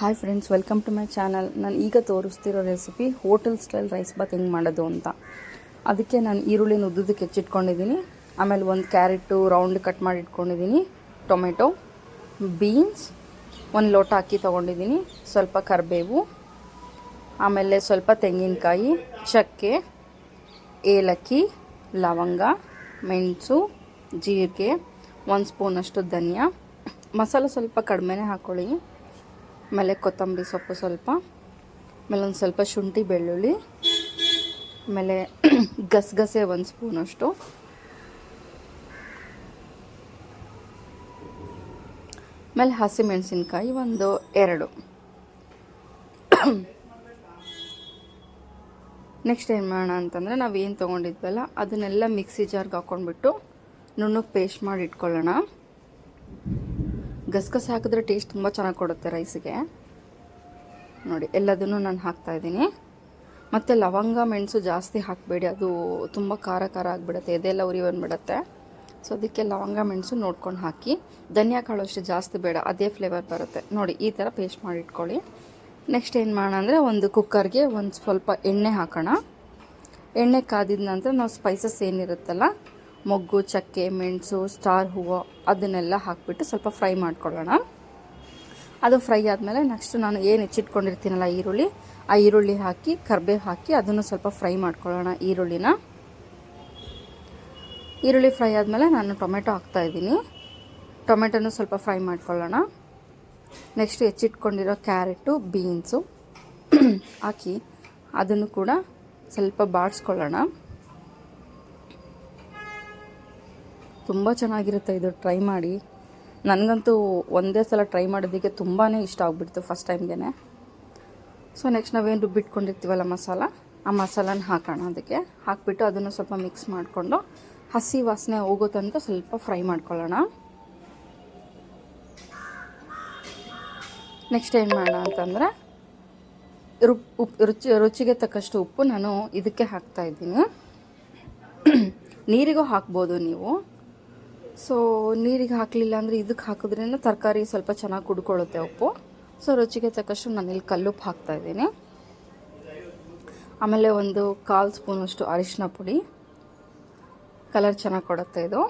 Hi friends welcome to my channel ನಾನು ಈಗ ತೋರಿಸ್ತಿರೋ recipe hotel style rice bath ಹೆಂಗೆ ಮಾಡೋದು ಅಂತ. ಅದಕ್ಕೆ ನಾನು ಈರುಳ್ಳಿನ ಉದ್ದದಕ್ಕೆ ಹೆಚ್ಚಿಟ್ಕೊಂಡಿದ್ದೀನಿ ಆಮೇಲೆ ಒಂದು ಕ್ಯಾರೆಟು ರೌಂಡ್ ಕಟ್ ಮಾಡಿ ಇಟ್ಕೊಂಡಿದ್ದೀನಿ ಟೊಮೆಟೊ ಬೀನ್ಸ್ ಒಂದು ಲೋಟ ಅಕ್ಕಿ ತೊಗೊಂಡಿದ್ದೀನಿ ಸ್ವಲ್ಪ ಕರಿಬೇವು, ಆಮೇಲೆ ಸ್ವಲ್ಪ ತೆಂಗಿನಕಾಯಿ, ಚಕ್ಕೆ, ಏಲಕ್ಕಿ, ಲವಂಗ, ಮೆಣಸು, ಜೀರಿಗೆ, ಒಂದು ಸ್ಪೂನಷ್ಟು ಧನಿಯಾ. ಮಸಾಲೆ ಸ್ವಲ್ಪ ಕಡಿಮೆನೇ ಹಾಕ್ಕೊಳ್ಳಿ ಆಮೇಲೆ ಕೊತ್ತಂಬರಿ ಸೊಪ್ಪು ಸ್ವಲ್ಪ, ಆಮೇಲೆ ಒಂದು ಸ್ವಲ್ಪ ಶುಂಠಿ ಬೆಳ್ಳುಳ್ಳಿ, ಆಮೇಲೆ ಗಸಗಸೆ ಒಂದು ಸ್ಪೂನಷ್ಟು ಆಮೇಲೆ ಹಸಿಮೆಣಸಿನ್ಕಾಯಿ ಒಂದು ಎರಡು. ನೆಕ್ಸ್ಟ್ ಏನು ಮಾಡೋಣ ಅಂತಂದರೆ ನಾವು ಏನು ತೊಗೊಂಡಿದ್ವಲ್ಲ, ಅದನ್ನೆಲ್ಲ ಮಿಕ್ಸಿ ಜಾರ್ಗೆ ಹಾಕ್ಕೊಂಡ್ಬಿಟ್ಟು ನುಣ್ಣಗೆ ಪೇಸ್ಟ್ ಮಾಡಿ ಇಟ್ಕೊಳ್ಳೋಣ. ಗಸಗಸೆ ಹಾಕಿದ್ರೆ ಟೇಸ್ಟ್ ತುಂಬ ಚೆನ್ನಾಗಿ ಕೊಡುತ್ತೆ ರೈಸಿಗೆ ನೋಡಿ, ಎಲ್ಲದನ್ನು ನಾನು ಹಾಕ್ತಾಯಿದ್ದೀನಿ ಮತ್ತು ಲವಂಗ, ಮೆಣಸು ಜಾಸ್ತಿ ಹಾಕಬೇಡಿ. ಅದು ತುಂಬ ಖಾರ ಖಾರ ಆಗಿಬಿಡುತ್ತೆ ಎದೆಲ್ಲ ಉರಿ ಬಂದುಬಿಡುತ್ತೆ. ಸೊ ಅದಕ್ಕೆ ಲವಂಗ, ಮೆಣಸು ನೋಡ್ಕೊಂಡು ಹಾಕಿ. ಧನಿಯಾ ಕಾಳು ಅಷ್ಟು ಜಾಸ್ತಿ ಬೇಡ, ಅದೇ ಫ್ಲೇವರ್ ಬರುತ್ತೆ. ನೋಡಿ, ಈ ಥರ ಪೇಸ್ಟ್ ಮಾಡಿ ಇಟ್ಕೊಳ್ಳಿ. ನೆಕ್ಸ್ಟ್ ಏನು ಮಾಡೋಣ ಅಂದರೆ ಒಂದು ಕುಕ್ಕರ್ಗೆ ಒಂದು ಸ್ವಲ್ಪ ಎಣ್ಣೆ ಹಾಕೋಣ. ಎಣ್ಣೆ ಕಾದಿದ ನಂತರ ನಾವು ಸ್ಪೈಸಸ್ ಏನಿರುತ್ತಲ್ಲ ಮೊಗ್ಗು, ಚಕ್ಕೆ, ಮೆಣಸು, ಸ್ಟಾರ್, ಹೂವು ಅದನ್ನೆಲ್ಲ ಹಾಕಿಬಿಟ್ಟು ಸ್ವಲ್ಪ ಫ್ರೈ ಮಾಡ್ಕೊಳ್ಳೋಣ. ಅದು ಫ್ರೈ ಆದಮೇಲೆ ನೆಕ್ಸ್ಟ್ ನಾನು ಏನು ಹೆಚ್ಚಿಟ್ಕೊಂಡಿರ್ತೀನಲ್ಲ ಈರುಳ್ಳಿ, ಆ ಈರುಳ್ಳಿ ಹಾಕಿ, ಕರ್ಬೇವು ಹಾಕಿ ಅದನ್ನು ಸ್ವಲ್ಪ ಫ್ರೈ ಮಾಡ್ಕೊಳ್ಳೋಣ ಈರುಳ್ಳಿನ. ಈರುಳ್ಳಿ ಫ್ರೈ ಆದಮೇಲೆ ನಾನು ಟೊಮೆಟೊ ಹಾಕ್ತಾ ಇದ್ದೀನಿ. ಟೊಮೆಟೊನು ಸ್ವಲ್ಪ ಫ್ರೈ ಮಾಡ್ಕೊಳ್ಳೋಣ. ನೆಕ್ಸ್ಟ್ ಹೆಚ್ಚಿಟ್ಕೊಂಡಿರೋ ಕ್ಯಾರೆಟು, ಬೀನ್ಸು ಹಾಕಿ ಅದನ್ನು ಕೂಡ ಸ್ವಲ್ಪ ಬಾಡಿಸ್ಕೊಳ್ಳೋಣ. ತುಂಬ ಚೆನ್ನಾಗಿರುತ್ತೆ ಇದು ಟ್ರೈ ಮಾಡಿ. ನನಗಂತೂ ಒಂದೇ ಸಲ ಟ್ರೈ ಮಾಡೋದಕ್ಕೆ ತುಂಬಾ ಇಷ್ಟ ಆಗ್ಬಿಡ್ತು ಫಸ್ಟ್ ಟೈಮ್ಗೆ ಸೊ ನೆಕ್ಸ್ಟ್ ನಾವೇನು ರುಬ್ಬಿಟ್ಕೊಂಡಿರ್ತೀವಲ್ಲ ಮಸಾಲ, ಆ ಮಸಾಲನ ಹಾಕೋಣ ಅದಕ್ಕೆ. ಹಾಕಿಬಿಟ್ಟು ಅದನ್ನು ಸ್ವಲ್ಪ ಮಿಕ್ಸ್ ಮಾಡಿಕೊಂಡು ಹಸಿ ವಾಸನೆ ಹೋಗೋ ತನಕ ಸ್ವಲ್ಪ ಫ್ರೈ ಮಾಡ್ಕೊಳ್ಳೋಣ. ನೆಕ್ಸ್ಟ್ ಏನು ಮಾಡೋಣ ಅಂತಂದರೆ ರುಚಿ, ರುಚಿಗೆ ತಕ್ಕಷ್ಟು ಉಪ್ಪು ನಾನು ಇದಕ್ಕೆ ಹಾಕ್ತಾಯಿದ್ದೀನಿ ನೀರಿಗೂ ಹಾಕ್ಬೋದು ನೀವು. ಸೊ ನೀರಿಗೆ ಹಾಕಲಿಲ್ಲ ಅಂದರೆ ಇದಕ್ಕೆ ಹಾಕಿದ್ರೇ ತರಕಾರಿ ಸ್ವಲ್ಪ ಚೆನ್ನಾಗಿ ಕುಡ್ಕೊಳ್ಳುತ್ತೆ ಉಪ್ಪು. ಸೊ ರುಚಿಗೆ ತಕ್ಕಷ್ಟು ನಾನು ಇಲ್ಲಿ ಕಲ್ಲುಪ್ಪು ಹಾಕ್ತಾಯಿದ್ದೀನಿ ಆಮೇಲೆ ಒಂದು ಕಾಲು ಸ್ಪೂನಷ್ಟು ಅರಿಶಿನ ಪುಡಿ. ಕಲರ್ ಚೆನ್ನಾಗಿ ಕೊಡುತ್ತೆ ಇದು.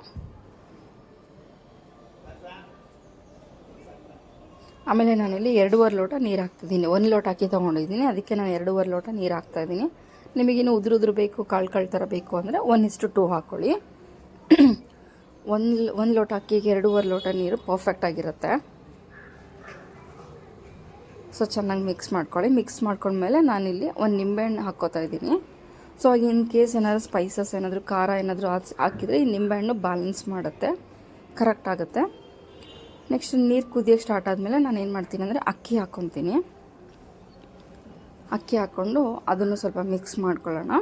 ಆಮೇಲೆ ನಾನಿಲ್ಲಿ ಎರಡೂವರೆ ಲೋಟ ನೀರು ಹಾಕ್ತಿದ್ದೀನಿ. ಒಂದು ಲೋಟ ಹಾಕಿ ತೊಗೊಂಡಿದ್ದೀನಿ. ಅದಕ್ಕೆ ನಾನು ಎರಡೂವರೆ ಲೋಟ ನೀರು ಹಾಕ್ತಾಯಿದ್ದೀನಿ ನಿಮಗಿನ್ನು ಉದುರು ಬೇಕು ಕಾಳು ಕಾಳು ಥರ ಬೇಕು ಅಂದರೆ ಒನ್ ಟೂ ಹಾಕ್ಕೊಳ್ಳಿ ಒಂದು ಒಂದು ಲೋಟ ಅಕ್ಕಿಗೆ ಎರಡೂವರೆ ಲೋಟ ನೀರು ಪರ್ಫೆಕ್ಟ್ ಆಗಿರುತ್ತೆ. ಸೊ ಚೆನ್ನಾಗಿ ಮಿಕ್ಸ್ ಮಾಡ್ಕೊಳ್ಳಿ. ಮಿಕ್ಸ್ ಮಾಡ್ಕೊಂಡ್ಮೇಲೆ ನಾನಿಲ್ಲಿ ಒಂದು ನಿಂಬೆಹಣ್ಣು ಹಾಕ್ಕೋತಾ ಇದ್ದೀನಿ. ಸೊ ಇನ್ ಕೇಸ್ ಏನಾದರೂ ಸ್ಪೈಸಸ್ ಏನಾದರೂ, ಖಾರ ಏನಾದರೂ ಹಾಕಿದರೆ ಈ ನಿಂಬೆಹಣ್ಣು ಬ್ಯಾಲೆನ್ಸ್ ಮಾಡುತ್ತೆ. ಕರೆಕ್ಟ್ ಆಗುತ್ತೆ. ನೆಕ್ಸ್ಟ್ ನೀರು ಕುದಿಯೋಕ್ಕೆ ಸ್ಟಾರ್ಟ್ ಆದಮೇಲೆ ನಾನು ಏನು ಮಾಡ್ತೀನಿ ಅಂದರೆ ಅಕ್ಕಿ ಹಾಕ್ಕೊತೀನಿ ಅಕ್ಕಿ ಹಾಕ್ಕೊಂಡು ಅದನ್ನು ಸ್ವಲ್ಪ ಮಿಕ್ಸ್ ಮಾಡ್ಕೊಳ್ಳೋಣ.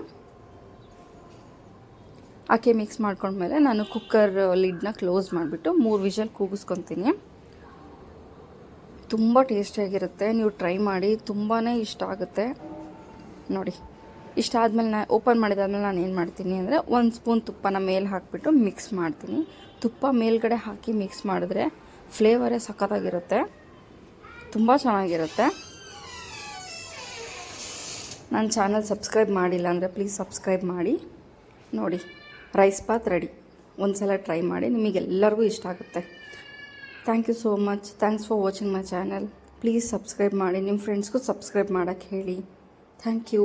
ಅಕ್ಕಿ ಮಿಕ್ಸ್ ಮಾಡ್ಕೊಂಡ್ಮೇಲೆ ನಾನು ಕುಕ್ಕರ್ ಲಿಡ್ನ ಕ್ಲೋಸ್ ಮಾಡಿಬಿಟ್ಟು ಮೂರು ವಿಷಲ್ ಕೂಗಿಸ್ಕೊತೀನಿ. ತುಂಬ ಟೇಸ್ಟಿಯಾಗಿರುತ್ತೆ ನೀವು ಟ್ರೈ ಮಾಡಿ ತುಂಬಾ ಇಷ್ಟ ಆಗುತ್ತೆ. ನೋಡಿ, ಇಷ್ಟ ಆದಮೇಲೆ ನಾನು ಓಪನ್ ಮಾಡಿದಾದ್ಮೇಲೆ ನಾನು ಏನು ಮಾಡ್ತೀನಿ ಅಂದರೆ ಒಂದು ಸ್ಪೂನ್ ತುಪ್ಪನ ಮೇಲೆ ಹಾಕಿಬಿಟ್ಟು ಮಿಕ್ಸ್ ಮಾಡ್ತೀನಿ. ತುಪ್ಪ ಮೇಲ್ಗಡೆ ಹಾಕಿ ಮಿಕ್ಸ್ ಮಾಡಿದ್ರೆ ಫ್ಲೇವರೇ ಸಖತ್ತಾಗಿರುತ್ತೆ. ತುಂಬ ಚೆನ್ನಾಗಿರುತ್ತೆ. ನನ್ನ ಚಾನಲ್ ಸಬ್ಸ್ಕ್ರೈಬ್ ಮಾಡಿಲ್ಲ ಅಂದರೆ ಪ್ಲೀಸ್ ಸಬ್ಸ್ಕ್ರೈಬ್ ಮಾಡಿ. ನೋಡಿ. Rice bath ready. ಒಂದು ಸಲ ಟ್ರೈ ಮಾಡಿ ನಿಮಗೆಲ್ಲರಿಗೂ ಇಷ್ಟ ಆಗುತ್ತೆ. Thank you so much thanks for watching my channel please subscribe ಮಾಡಿ, ನಿಮ್ಮ ಫ್ರೆಂಡ್ಸ್ಗೂ ಸಬ್ಸ್ಕ್ರೈಬ್ ಮಾಡೋಕ್ಕೆ ಹೇಳಿ. Thank you